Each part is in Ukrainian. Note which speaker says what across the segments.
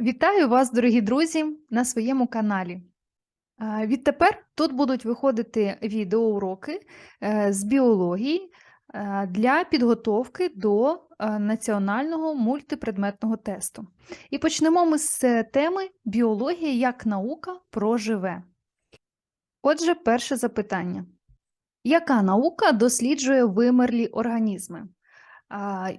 Speaker 1: Вітаю вас, дорогі друзі, на своєму каналі. Відтепер тут будуть виходити відеоуроки е, з біології е, для підготовки до е, національного мультипредметного тесту. І почнемо ми з теми біологія як наука про живе. Отже, перше запитання. Яка наука досліджує вимерлі організми?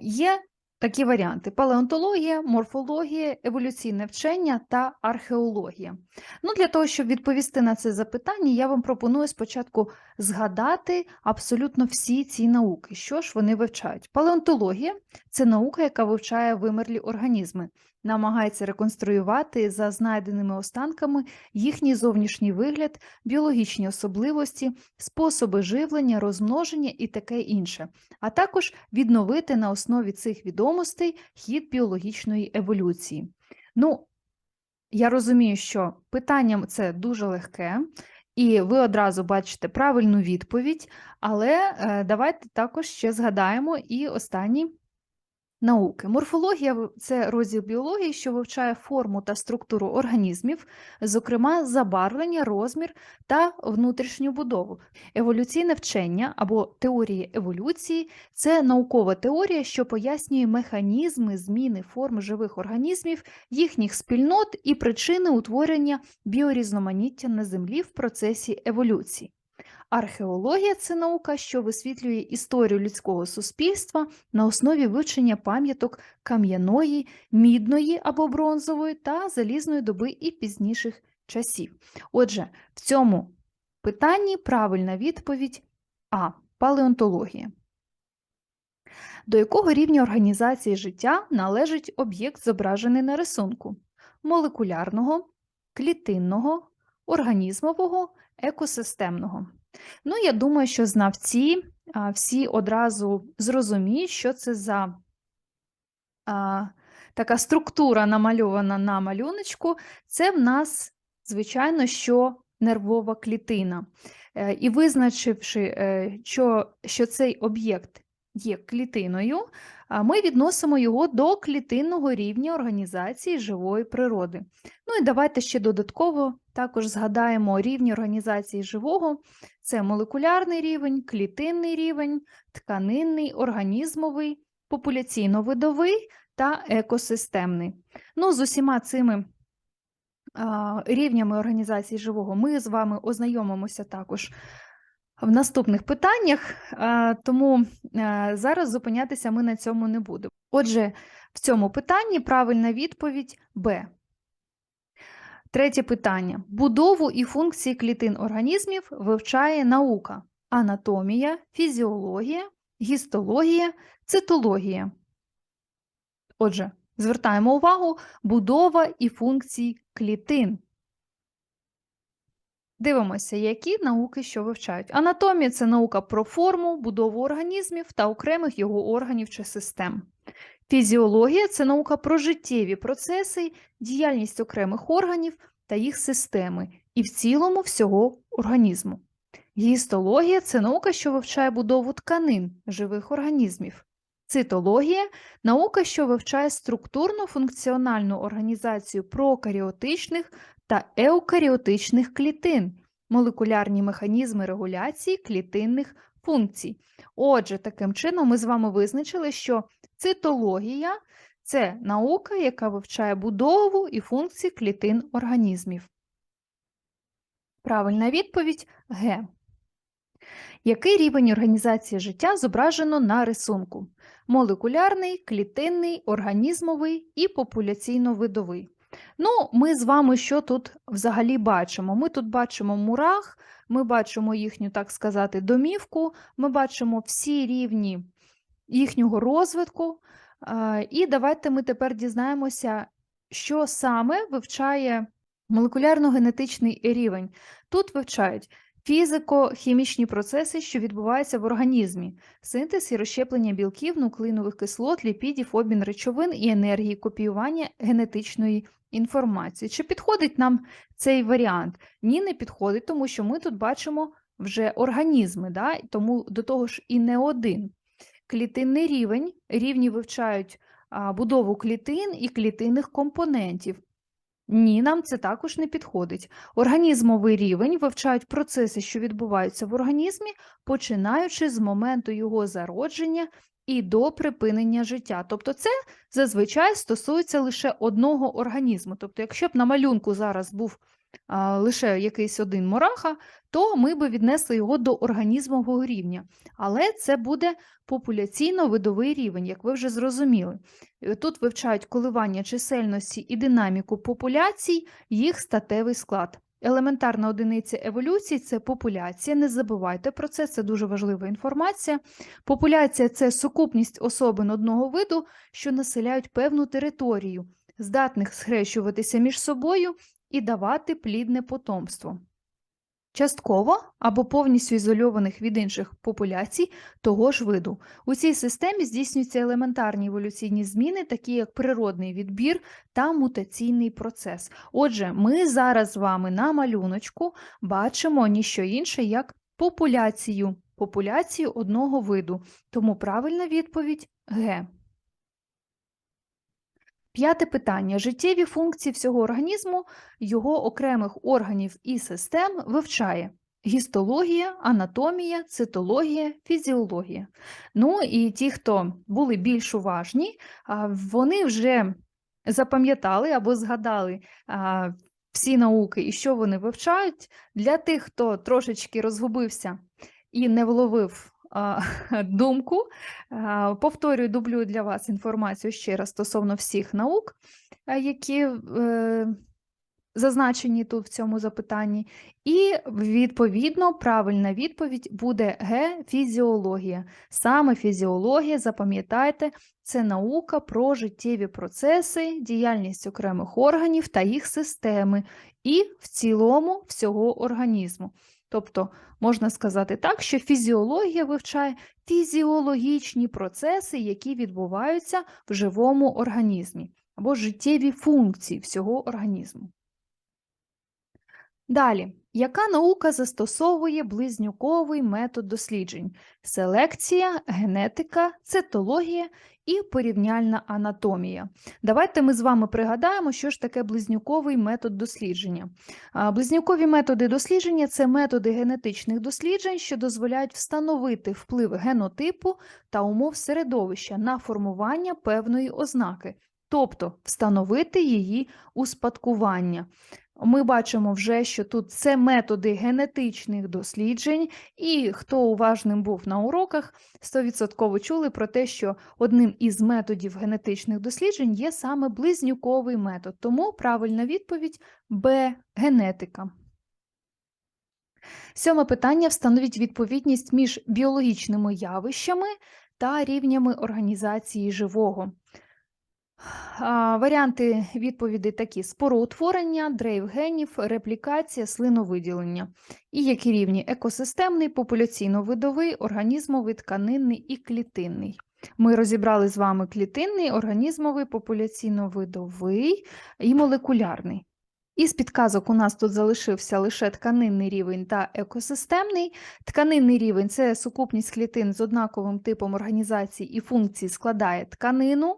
Speaker 1: Є такі варіанти: палеонтологія, морфологія, еволюційне вчення та археологія. Ну, для того, щоб відповісти на це запитання, я вам пропоную спочатку згадати абсолютно всі ці науки. Що ж вони вивчають? Палеонтологія це наука, яка вивчає вимерлі організми, намагається реконструювати за знайденими останками їхній зовнішній вигляд, біологічні особливості, способи живлення, розмноження і таке інше, а також відновити на основі цих відомостей хід біологічної еволюції. Ну, я розумію, що питанням це дуже легке, і ви одразу бачите правильну відповідь, але е, давайте також ще згадаємо і останні науки. Морфологія це розділ біології, що вивчає форму та структуру організмів, зокрема забарвлення, розмір та внутрішню будову. Еволюційне вчення або теорія еволюції це наукова теорія, що пояснює механізми зміни форм живих організмів, їхніх спільнот і причини утворення біорізноманіття на Землі в процесі еволюції. Археологія це наука, що висвітлює історію людського суспільства на основі вивчення пам'яток кам'яної, мідної або бронзової та залізної доби і пізніших часів. Отже, в цьому питанні правильна відповідь А. Палеонтологія. До якого рівня організації життя належить об'єкт, зображений на рисунку? Молекулярного, клітинного, організмового, екосистемного. Ну, я думаю, що знавці всі одразу зрозуміють, що це за а, така структура намальована на малюночку. Це в нас, звичайно, що нервова клітина. Е, І визначивши, е, що, що цей об'єкт є клітиною, ми відносимо його до клітинного рівня організації живої природи. Ну і давайте ще додатково також згадаємо рівні організації живого. Це молекулярний рівень, клітинний рівень, тканинний, організмовий, популяційно-видовий та екосистемний. Ну, з усіма цими рівнями організації живого ми з вами ознайомимося також в наступних питаннях, тому зараз зупинятися ми на цьому не будемо. Отже, в цьому питанні правильна відповідь Б. Третє питання. Будову і функції клітин організмів вивчає наука: анатомія, фізіологія, гістологія, цитологія. Отже, звертаємо увагу будова і функції клітин. Дивимося, які науки що вивчають. Анатомія це наука про форму, будову організмів та окремих його органів чи систем. Фізіологія це наука про життєві процеси, діяльність окремих органів та їх системи, і в цілому всього організму. Гістологія це наука, що вивчає будову тканин живих організмів. Цитологія наука, що вивчає структурно-функціональну організацію прокаріотичних та еукаріотичних клітин, молекулярні механізми регуляції клітинних функцій. Отже, таким чином ми з вами визначили, що цитологія це наука, яка вивчає будову і функції клітин організмів. Правильна відповідь Г. Який рівень організації життя зображено на рисунку? Молекулярний, клітинний, організмовий і популяційно-видовий. Ну, ми з вами що тут взагалі бачимо? Ми тут бачимо мурах, ми бачимо їхню, так сказати, домівку, ми бачимо всі рівні їхнього розвитку. І давайте ми тепер дізнаємося, що саме вивчає молекулярно-генетичний рівень. Тут вивчають фізико-хімічні процеси, що відбуваються в організмі, синтез і розщеплення білків, нуклеїнових кислот, ліпідів, обмін речовин і енергії, копіювання генетичної інформації. Чи підходить нам цей варіант? Ні, не підходить, тому що ми тут бачимо вже організми, да? тому до того ж і не один. Клітинний рівень, рівні вивчають будову клітин і клітинних компонентів. Ні, нам це також не підходить. Організмовий рівень вивчають процеси, що відбуваються в організмі, починаючи з моменту його зародження і до припинення життя. Тобто, це зазвичай стосується лише одного організму. Тобто, якщо б на малюнку зараз був а, лише якийсь один мураха, то ми би віднесли його до організмового рівня. Але це буде популяційно-видовий рівень, як ви вже зрозуміли. Е, Тут вивчають коливання чисельності і динаміку популяцій, їх статевий склад. Елементарна одиниця еволюції це популяція. Не забувайте про це, це дуже важлива інформація. Популяція це сукупність особин одного виду, що населяють певну територію, здатних схрещуватися між собою і давати плідне потомство. Частково або повністю ізольованих від інших популяцій того ж виду. У цій системі здійснюються елементарні еволюційні зміни, такі як природний відбір та мутаційний процес. Отже, ми зараз з вами на малюночку бачимо ніщо інше, як популяцію, популяцію одного виду. Тому правильна відповідь Г. П'яте питання. Життєві функції всього організму, його окремих органів і систем вивчає гістологія, анатомія, цитологія, фізіологія. Ну і ті, хто були більш уважні, вони вже запам'ятали або згадали всі науки і що вони вивчають. Для тих, хто трошечки розгубився і не вловив думку, повторюю, дублюю для вас інформацію ще раз стосовно всіх наук, які е, зазначені тут в цьому запитанні. І відповідно правильна відповідь буде Г фізіологія. Саме фізіологія, запам'ятайте, це наука про життєві процеси, діяльність окремих органів та їх системи, і в цілому всього організму. Тобто можна сказати так, що фізіологія вивчає фізіологічні процеси, які відбуваються в живому організмі, або життєві функції всього організму. Далі, яка наука застосовує близнюковий метод досліджень? Селекція, генетика, цитологія і порівняльна анатомія. Давайте ми з вами пригадаємо, що ж таке близнюковий метод дослідження. Близнюкові методи дослідження це методи генетичних досліджень, що дозволяють встановити вплив генотипу та умов середовища на формування певної ознаки, тобто встановити її успадкування. Ми бачимо вже, що тут це методи генетичних досліджень, і хто уважним був на уроках, 100% чули про те, що одним із методів генетичних досліджень є саме близнюковий метод. Тому правильна відповідь Б. Генетика. Сьоме питання встановіть відповідність між біологічними явищами та рівнями організації живого. Варіанти відповідей такі: спороутворення, дрейф генів, реплікація, слиновиділення. І які рівні екосистемний, популяційно-видовий, організмовий, тканинний і клітинний. Ми розібрали з вами клітинний, організмовий, популяційно-видовий і молекулярний. Із підказок у нас тут залишився лише тканинний рівень та екосистемний. Тканинний рівень це сукупність клітин з однаковим типом організації і функцій складає тканину.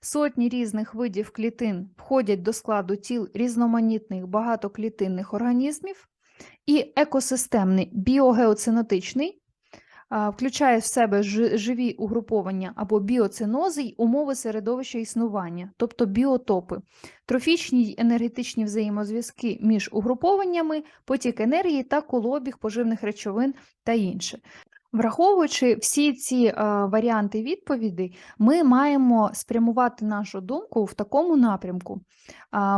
Speaker 1: Сотні різних видів клітин входять до складу тіл різноманітних багатоклітинних організмів, і екосистемний біогеоцинотичний включає в себе живі угруповання або біоцинози й умови середовища існування, тобто біотопи, трофічні й енергетичні взаємозв'язки між угрупованнями, потік енергії та колобіг поживних речовин та інше. Враховуючи всі ці е, варіанти відповідей, ми маємо спрямувати нашу думку в такому напрямку.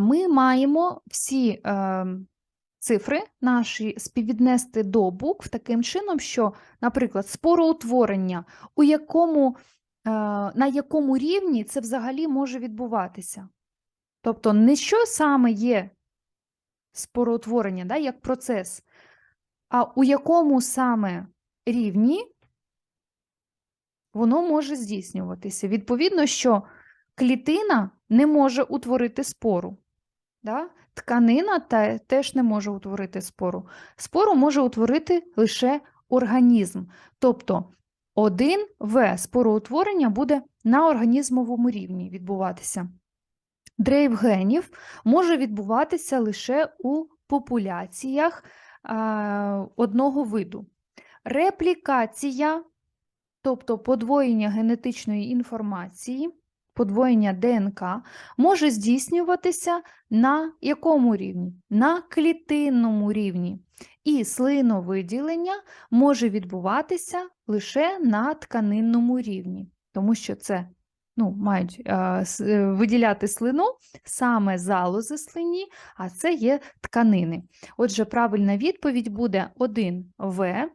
Speaker 1: Ми маємо всі е, цифри наші співвіднести до букв таким чином, що, наприклад, спороутворення, у якому, е, на якому рівні це взагалі може відбуватися. Тобто, не що саме є спороутворення, да, як процес, а у якому саме рівні воно може здійснюватися. Відповідно, що клітина не може утворити спору. Да? Тканина теж не може утворити спору. Спору може утворити лише організм. Тобто 1В спороутворення буде на організмовому рівні відбуватися. Дрейф генів може відбуватися лише у популяціях одного виду. Реплікація, тобто подвоєння генетичної інформації, подвоєння ДНК, може здійснюватися на якому рівні? На клітинному рівні. І слиновиділення може відбуватися лише на тканинному рівні, тому що це ну, мають е, е, виділяти слину саме залози слині, а це є тканини. Отже, правильна відповідь буде 1В,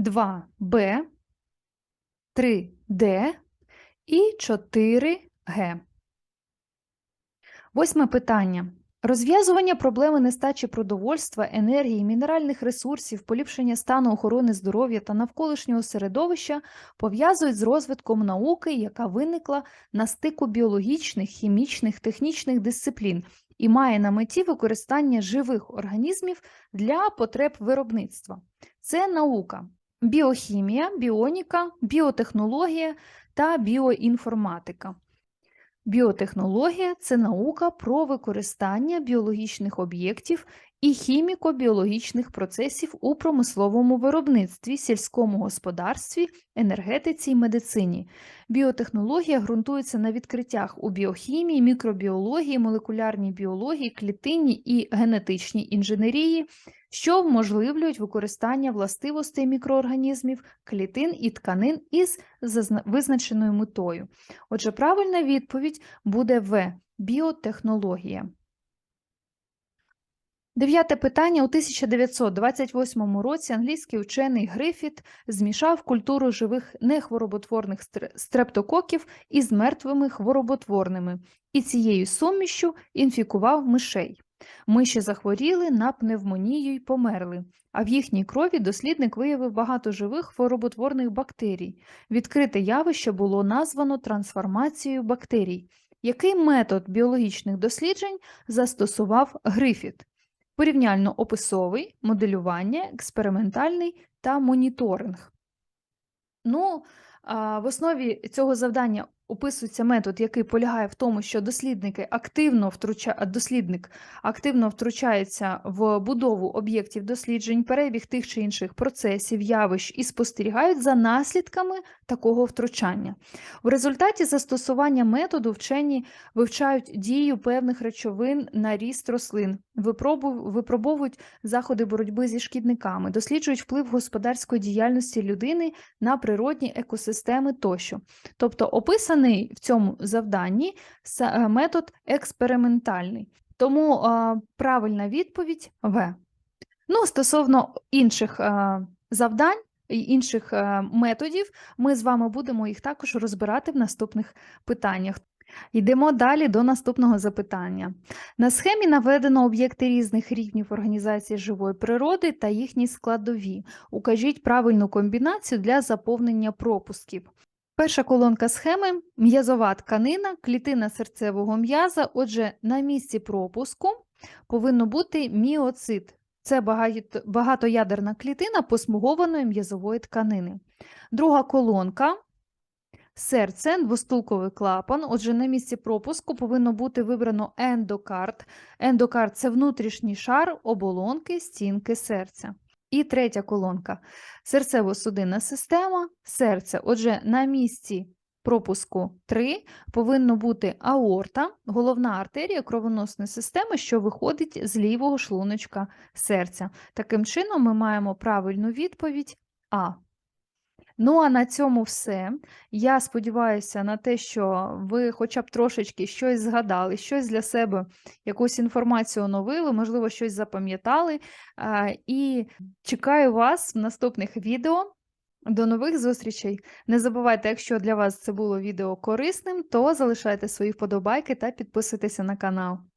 Speaker 1: 2Б, 3Д і 4Г. Восьме питання. Розв'язування проблеми нестачі продовольства, енергії, мінеральних ресурсів, поліпшення стану охорони здоров'я та навколишнього середовища пов'язують з розвитком науки, яка виникла на стику біологічних, хімічних, технічних дисциплін і має на меті використання живих організмів для потреб виробництва. Це наука біохімія, біоніка, біотехнологія та біоінформатика. Біотехнологія це наука про використання біологічних об'єктів і хіміко-біологічних процесів у промисловому виробництві, сільському господарстві, енергетиці й медицині. Біотехнологія ґрунтується на відкриттях у біохімії, мікробіології, молекулярній біології, клітинній і генетичній інженерії, що вможливлюють використання властивостей мікроорганізмів, клітин і тканин із визначеною метою. Отже, правильна відповідь буде В. Біотехнологія. Дев'яте питання. У 1928 році англійський учений Грифіт змішав культуру живих нехвороботворних стрептококів із мертвими хвороботворними і цією сумішю інфікував мишей. Миші захворіли на пневмонію й померли, а в їхній крові дослідник виявив багато живих хвороботворних бактерій. Відкрите явище було названо трансформацією бактерій. Який метод біологічних досліджень застосував Грифіт? Порівняльно-описовий, моделювання, експериментальний та моніторинг. Ну, в основі цього завдання описується метод, який полягає в тому, що дослідники активно втруча... дослідник активно втручається в будову об'єктів досліджень, перебіг тих чи інших процесів, явищ і спостерігають за наслідками такого втручання. В результаті застосування методу вчені вивчають дію певних речовин на ріст рослин, випробовують заходи боротьби зі шкідниками, досліджують вплив господарської діяльності людини на природні екосистеми тощо. Тобто описаний в цьому завданні е, метод експериментальний. Тому а, правильна відповідь В. Ну, стосовно інших а, завдань і інших методів, ми з вами будемо їх також розбирати в наступних питаннях. Йдемо далі до наступного запитання. На схемі наведено об'єкти різних рівнів організації живої природи та їхні складові. Укажіть правильну комбінацію для заповнення пропусків. Перша колонка схеми м'язова тканина, клітина серцевого м'яза. Отже, на місці пропуску повинно бути міоцит. Це багатоядерна клітина посмугованої м'язової тканини. Друга колонка серце, двостулковий клапан. Отже, на місці пропуску повинно бути вибрано ендокард. Ендокард це внутрішній шар оболонки стінки серця. І третя колонка серцево-судинна система, серце. Отже, на місці пропуску 3 повинно бути аорта, головна артерія кровоносної системи, що виходить з лівого шлуночка серця. Таким чином, ми маємо правильну відповідь А. Ну, а на цьому все. Я сподіваюся на те, що ви хоча б трошечки щось згадали, щось для себе, якусь інформацію оновили, можливо, щось запам'ятали. І чекаю вас в наступних відео. До нових зустрічей! Не забувайте, якщо для вас це було відео корисним, то залишайте свої вподобайки та підписуйтеся на канал.